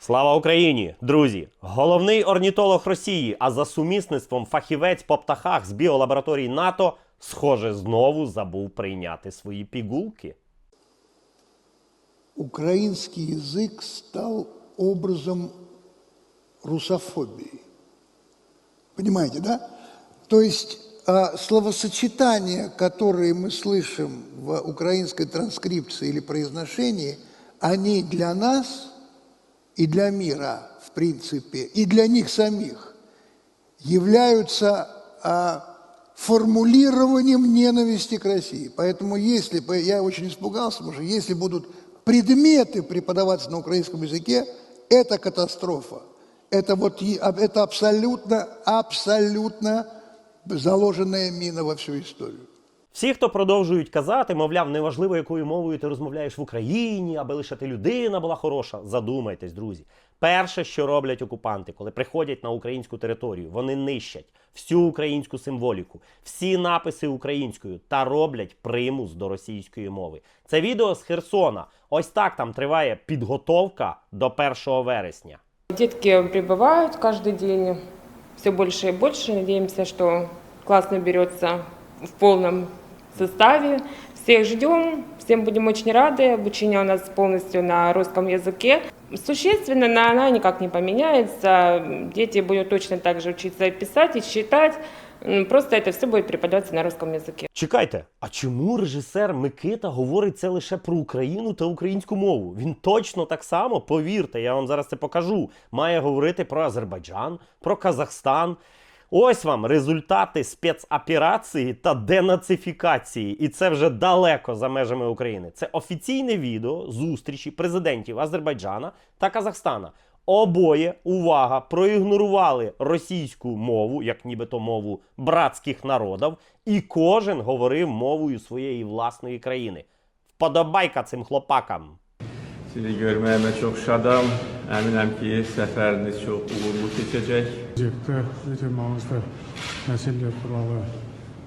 Слава Україні, друзі! Головний орнітолог Росії, а за сумісництвом фахівець по птахах з біолабораторії НАТО, схоже, знову забув прийняти свої пігулки. украинский язык стал образом русофобии. Понимаете, да? То есть а, словосочетания, которые мы слышим в украинской транскрипции или произношении, они для нас и для мира, в принципе, и для них самих являются а, формулированием ненависти к России. Поэтому если, бы- я очень испугался, потому что если будут предметы преподаваться на украинском языке, это катастрофа. Это, вот, это абсолютно, абсолютно заложенная мина во всю историю. Всі, хто продовжують казати, мовляв, неважливо, якою мовою ти розмовляєш в Україні, аби лише ти людина була хороша. Задумайтесь, друзі. Перше, що роблять окупанти, коли приходять на українську територію, вони нищать всю українську символіку, всі написи українською та роблять примус до російської мови. Це відео з Херсона. Ось так там триває підготовка до 1 вересня. Детки прибывают каждый день, все больше и больше. Надеемся, что класс наберется в полном составе. Всех ждем, всем будем очень рады. Обучение у нас полностью на русском языке. Существенно на- она никак не поменяется. Дети будут точно так же учиться и писать, и читать. М, Просто это все будет преподаваться на русском языке. Чекайте, а чому режисер Микита говорить це лише про Україну та українську мову? Він точно так само, повірте, я вам зараз це покажу. Має говорити про Азербайджан, про Казахстан. Ось вам результати спецоперації та денацифікації. І це вже далеко за межами України. Це офіційне відео зустрічі президентів Азербайджана та Казахстана. Обоє, увага, проігнорували російську мову, як нібито мову братських народів, і кожен говорив мовою своєї власної країни. Вподобайка цим хлопакам. Sizi görməyimə çox şadam. Əminəm ki, səfəriniz çox uğurlu keçəcək. өзекті өте маңызды мәселелер туралы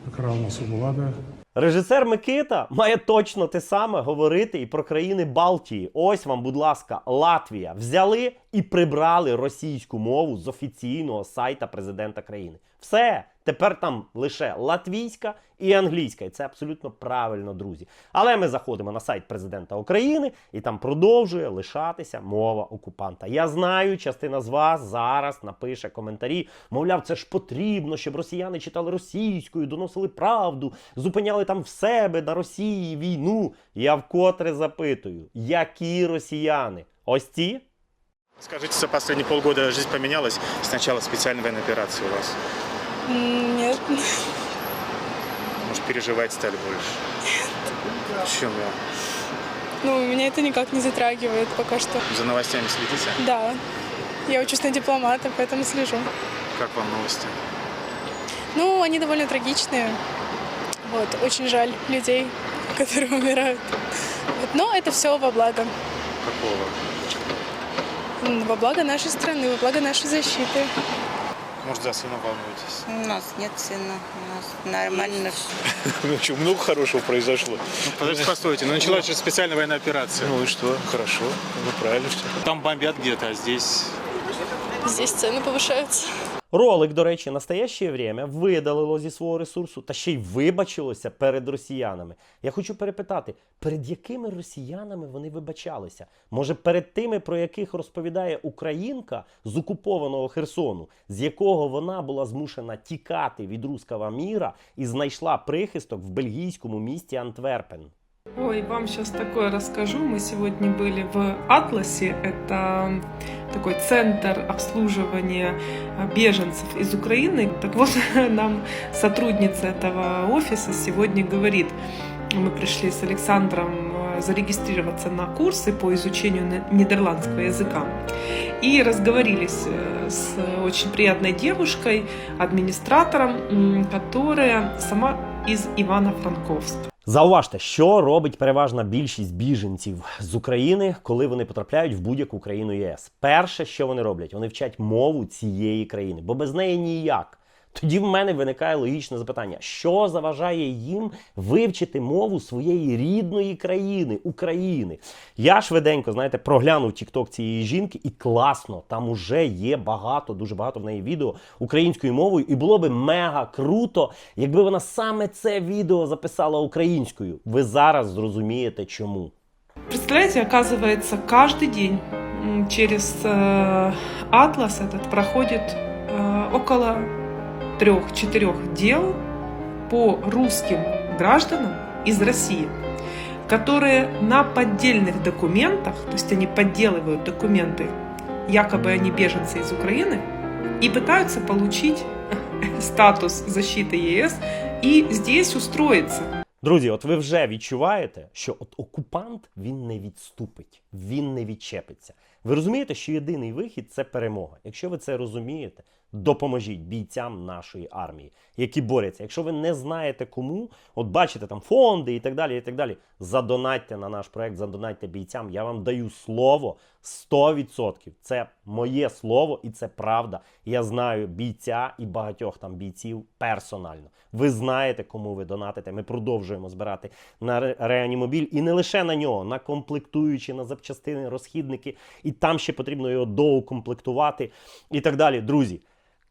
пікір алмасу болады Режисер Микита має точно те саме говорити і про країни Балтії. Ось вам, будь ласка, Латвія. Взяли і прибрали російську мову з офіційного сайта президента країни. Все, тепер там лише латвійська і англійська. І це абсолютно правильно, друзі. Але ми заходимо на сайт президента України, і там продовжує лишатися мова окупанта. Я знаю, частина з вас зараз напише коментарі. Мовляв, це ж потрібно, щоб росіяни читали російською, доносили правду, зупиняли там в себе на Росії війну. Я вкотре запитую, які росіяни? Ось ці? Скажите, за последние полгода жизнь поменялась с начала специальной у вас? Нет, Может, переживать стали больше? Чем я? ну меня это никак не затрагивает пока что. За новостями следите? Да, я учусь на дипломата, поэтому слежу. Как вам новости? Ну, они довольно трагичные. Вот, очень жаль людей, которые умирают. Вот, но это все во благо. Какого? Во благо нашей страны, во благо нашей защиты. Может, за сына волнуетесь? У нас нет сына, у нас нормально все. Ну что, много хорошего произошло. Ну, подождите, постойте. Ну, началась же специальная военная операция. Ну и что? Хорошо. Ну правильно все. Там бомбят где-то, а здесь... Здесь цены повышаются. Ролик, до речі, настояще время видалило зі свого ресурсу та ще й вибачилося перед росіянами. Я хочу перепитати, перед якими росіянами вони вибачалися? Може, перед тими, про яких розповідає українка з окупованого Херсону, з якого вона була змушена тікати від руского міра і знайшла прихисток в бельгійському місті Антверпен. Ой, вам сейчас такое расскажу. Мы сегодня были в Атласе. Это такой центр обслуживания а, беженцев из Украины. Так вот, нам сотрудница этого офиса сегодня говорит, мы пришли с Александром э, зарегистрироваться на курсы по изучению нидерландского языка. И разговорились э, с очень приятной девушкой, администратором, которая сама из Ивано-Франковска. Зауважте, що робить переважна більшість біженців з України, коли вони потрапляють в будь-яку країну ЄС. Перше, що вони роблять, вони вчать мову цієї країни, бо без неї ніяк. Тоді в мене виникає логічне запитання: що заважає їм вивчити мову своєї рідної країни, України? Я швиденько, знаєте, проглянув тікток цієї жінки, і класно, там уже є багато, дуже багато в неї відео українською мовою, і було би мега круто, якби вона саме це відео записала українською. Ви зараз зрозумієте чому. Представляете, оказывается, каждый день м, через э, Атлас этот проходит э, около трех-четырех дел по русским гражданам из России, которые на поддельных документах, то есть они подделывают документы, якобы они беженцы из Украины, и пытаются получить статус защиты ЕС и здесь устроиться. Друзі, от ви вже відчуваєте, що от окупант він не відступить, він не відчепиться. Ви розумієте, що єдиний вихід це перемога. Якщо ви це розумієте, допоможіть бійцям нашої армії, які борються. Якщо ви не знаєте кому, от бачите там фонди і так далі, і так далі. Задонатьте на наш проект, задонатьте бійцям. Я вам даю слово 100%. Це моє слово і це правда. Я знаю бійця і багатьох там бійців персонально. Ви знаєте, кому ви донатите. Ми продовжуємо збирати на реанімобіль і не лише на нього, на комплектуючі, на запчастини, розхідники. І там ще потрібно його доукомплектувати і так далі. Друзі,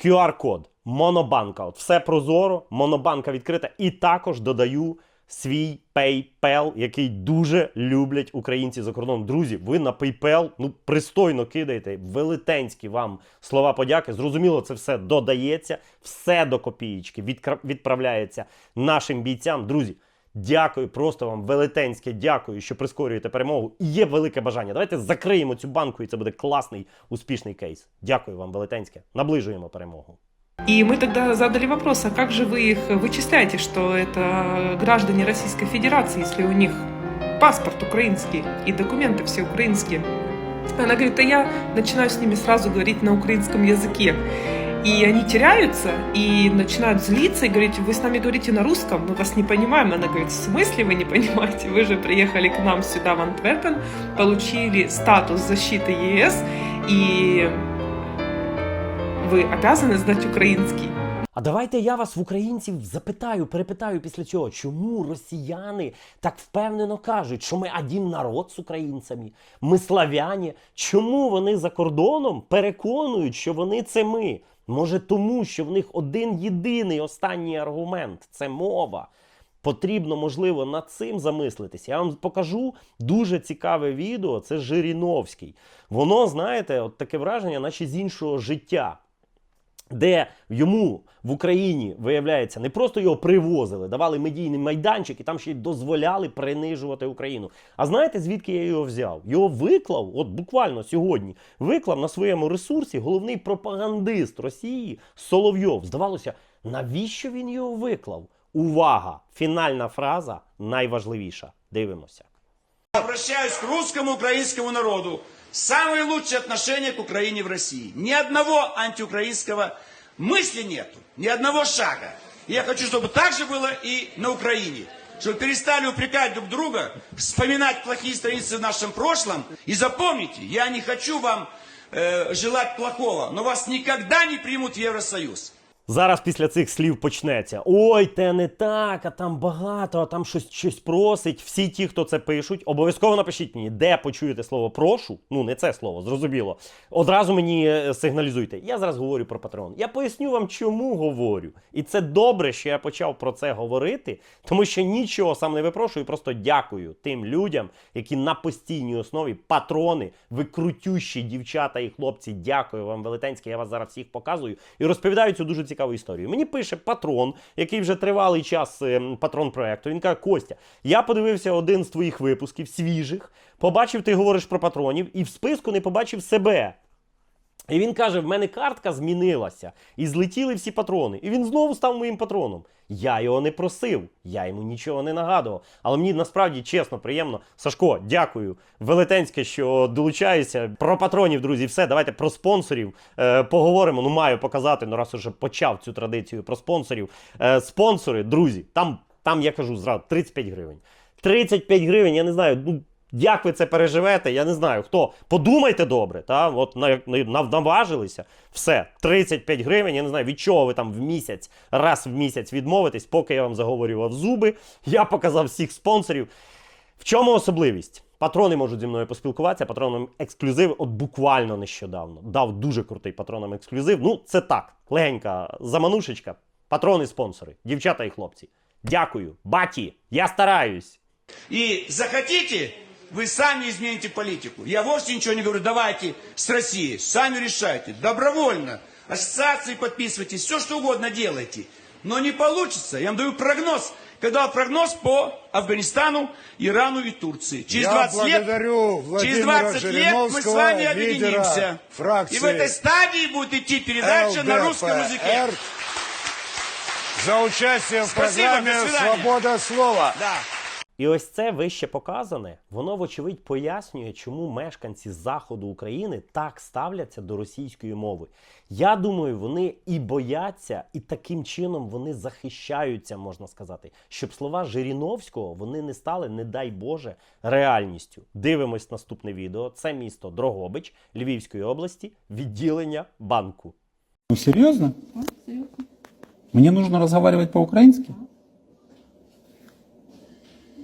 QR-код, монобанка. От все прозоро, монобанка відкрита. І також додаю свій PayPal, який дуже люблять українці за кордоном. Друзі, ви на PayPal ну пристойно кидаєте велетенські вам слова подяки. Зрозуміло, це все додається, все до копієчки відправляється нашим бійцям. Друзі. Дякую, просто вам велетенське дякую, що прискорюєте перемогу. І є велике бажання. Давайте закриємо цю банку, і це буде класний успішний кейс. Дякую вам, велетенське. Наближуємо перемогу. И мы тогда задали вопрос, а как же вы их вычисляете, что это граждане Российской Федерации, если у них паспорт украинский и документы все украинские? Она говорит, а я начинаю с ними сразу говорить на украинском языке. И они теряются и начинают злиться и говорить, вы с нами говорите на русском, мы вас не понимаем. Она говорит, в смысле вы не понимаете? Вы же приехали к нам сюда, в Антверпен, получили статус защиты ЕС, и вы обязаны знать украинский. А давайте я вас в українців запитаю, перепитаю після цього, чому росіяни так впевнено кажуть, що ми один народ з українцями, ми славяні. Чому вони за кордоном переконують, що вони це ми? Може, тому що в них один єдиний останній аргумент це мова. Потрібно, можливо, над цим замислитися. Я вам покажу дуже цікаве відео. Це Жириновський. Воно, знаєте, от таке враження, наче з іншого життя де йому в Україні виявляється, не просто його привозили, давали медійний майданчик і там ще й дозволяли принижувати Україну. А знаєте, звідки я його взяв? Його виклав, от буквально сьогодні, виклав на своєму ресурсі головний пропагандист Росії Соловйов. Здавалося, навіщо він його виклав? Увага! Фінальна фраза найважливіша. Дивимося. Обращаюсь к русскому украинскому народу. Самые лучшие отношения к Украине в России. Ни одного антиукраинского мысли нету. Ни одного шага. И я хочу, чтобы так же было и на Украине. Чтобы перестали упрекать друг друга, вспоминать плохие страницы в нашем прошлом. И запомните, я не хочу вам э, желать плохого, но вас никогда не примут в Евросоюз. Зараз після цих слів почнеться: ой, те не так, а там багато, а там щось щось просить. Всі ті, хто це пишуть, обов'язково напишіть мені, де почуєте слово прошу. Ну, не це слово, зрозуміло. Одразу мені е, сигналізуйте. Я зараз говорю про Патреон. Я поясню вам, чому говорю. І це добре, що я почав про це говорити, тому що нічого сам не випрошую, просто дякую тим людям, які на постійній основі патрони, ви крутющі дівчата і хлопці. Дякую вам, велетенське. Я вас зараз всіх показую і розповідаю цю дуже цікаву історію. Мені пише патрон, який вже тривалий час ем, патрон проекту. Він каже: Костя, я подивився один з твоїх випусків свіжих, побачив, ти говориш про патронів, і в списку не побачив себе. І він каже: в мене картка змінилася, і злетіли всі патрони. І він знову став моїм патроном. Я його не просив, я йому нічого не нагадував. Але мені насправді чесно, приємно. Сашко, дякую. Велетенське, що долучаєшся. Про патронів, друзі, все. Давайте про спонсорів е, поговоримо. Ну, маю показати, ну раз уже почав цю традицію про спонсорів. Е, спонсори, друзі, там, там я кажу зразу 35 гривень. 35 гривень, я не знаю, ну. Як ви це переживете? Я не знаю хто. Подумайте добре, та от на, на, наважилися. Все, 35 гривень. Я не знаю, від чого ви там в місяць, раз в місяць відмовитесь, поки я вам заговорював зуби. Я показав всіх спонсорів. В чому особливість? Патрони можуть зі мною поспілкуватися, патроном ексклюзив, от буквально нещодавно. Дав дуже крутий патроном ексклюзив. Ну, це так, легенька заманушечка. Патрони, спонсори, дівчата і хлопці. Дякую, баті, я стараюсь. И захотите, вы сами измените политику. Я вовсе ничего не говорю, давайте с Россией, сами решайте, добровольно. Ассоциации подписывайтесь, все что угодно делайте. Но не получится, я вам даю прогноз. Когда прогноз по Афганистану, Ирану и Турции. Через Я 20 лет, через Владимира 20 лет мы с вами объединимся. фракции И в этой стадии будет идти передача на русском языке. ЛДПР за участие в Спасибо, программе. «Свобода слова». Да. І ось це вище показане, воно вочевидь пояснює, чому мешканці заходу України так ставляться до російської мови. Я думаю, вони і бояться, і таким чином вони захищаються, можна сказати, щоб слова Жириновського вони не стали, не дай Боже, реальністю. Дивимось наступне відео. Це місто Дрогобич Львівської області, відділення банку. Ну, серьезно? Мне нужно разговаривать по-украински?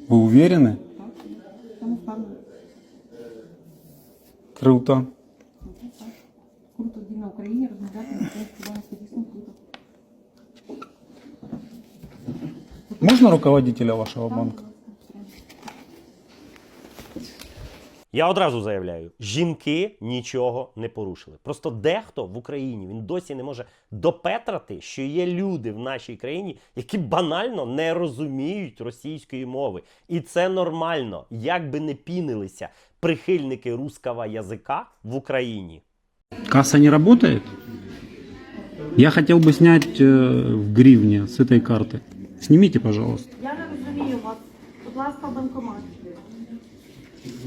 Вы уверены? Круто. Круто, на Україні розмовляти на українській дійсно круто. Можно руководителя вашего банка? Я одразу заявляю, жінки нічого не порушили. Просто дехто в Україні він досі не може допетрати, що є люди в нашій країні, які банально не розуміють російської мови. І це нормально, як би не пінилися прихильники руского язика в Україні. Касса не работает? Я хотел бы снять э, в гривне с этой карты. Снимите, пожалуйста. Я не розумію вас. Будь ласка, банкомат.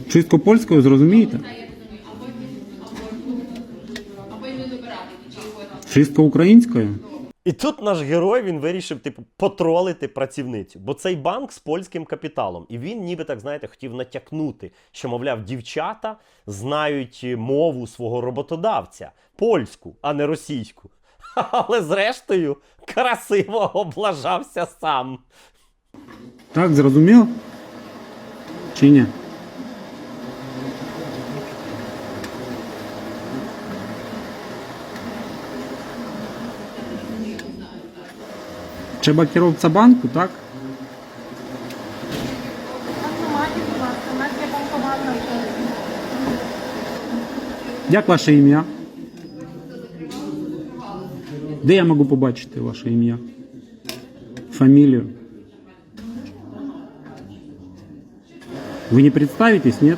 Чистку польською зрозумієте? Чистку українською? І тут наш герой він вирішив типу потролити працівницю, бо цей банк з польським капіталом, і він, ніби так знаєте, хотів натякнути, що мовляв, дівчата знають мову свого роботодавця польську, а не російську. Але зрештою красиво облажався сам. Так, зрозумів? Чи ні? Треба керівця банку, так? Банкоматі, будь ласка, у нас є банкомат на вулиці. Як ваше ім'я? Де я можу побачити ваше ім'я? Фамілію? Ви не представитесь, ні?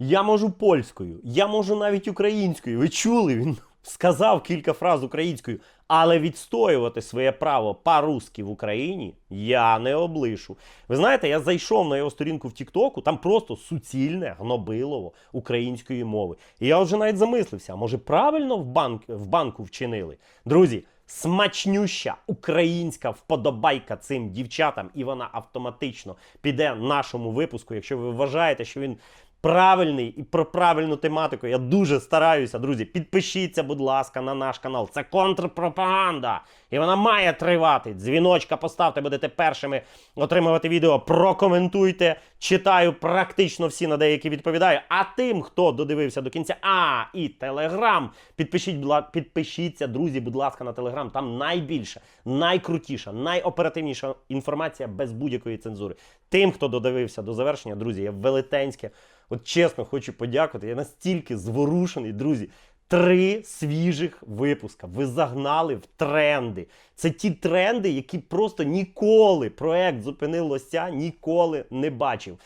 Я можу польською, я можу навіть українською. Ви чули? Він сказав кілька фраз українською, але відстоювати своє право по-русски в Україні я не облишу. Ви знаєте, я зайшов на його сторінку в Тіктоку, там просто суцільне гнобилово української мови. І я вже навіть замислився, а може правильно в, банк, в банку вчинили? Друзі, смачнюща українська вподобайка цим дівчатам, і вона автоматично піде нашому випуску, якщо ви вважаєте, що він правильний і про правильну тематику. Я дуже стараюся, друзі. Підпишіться, будь ласка, на наш канал. Це контрпропаганда. І вона має тривати. Дзвіночка поставте, будете першими отримувати відео. Прокоментуйте. Читаю практично всі, на деякі відповідаю. А тим, хто додивився до кінця, а і телеграм. Підпишіть, бла- підпишіться, друзі, будь ласка, на телеграм. Там найбільша, найкрутіша, найоперативніша інформація без будь-якої цензури. Тим, хто додивився до завершення, друзі, я велетенське. От чесно хочу подякувати. Я настільки зворушений, друзі. Три свіжих випуска. Ви загнали в тренди. Це ті тренди, які просто ніколи проект зупини лося ніколи не бачив.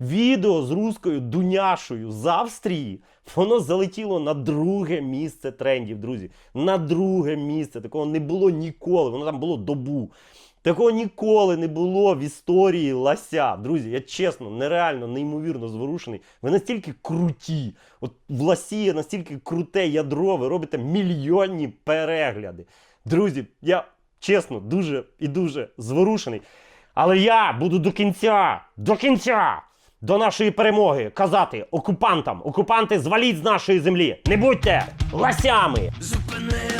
Відео з руською Дуняшою з Австрії, воно залетіло на друге місце трендів, друзі. На друге місце. Такого не було ніколи. Воно там було добу. Такого ніколи не було в історії лася. Друзі, я чесно, нереально, неймовірно зворушений. Ви настільки круті. От в ласі є настільки круте ядро, ви робите мільйонні перегляди. Друзі, я чесно дуже і дуже зворушений. Але я буду до кінця, до кінця, до нашої перемоги казати окупантам, окупанти, зваліть з нашої землі. Не будьте ласями. Зупини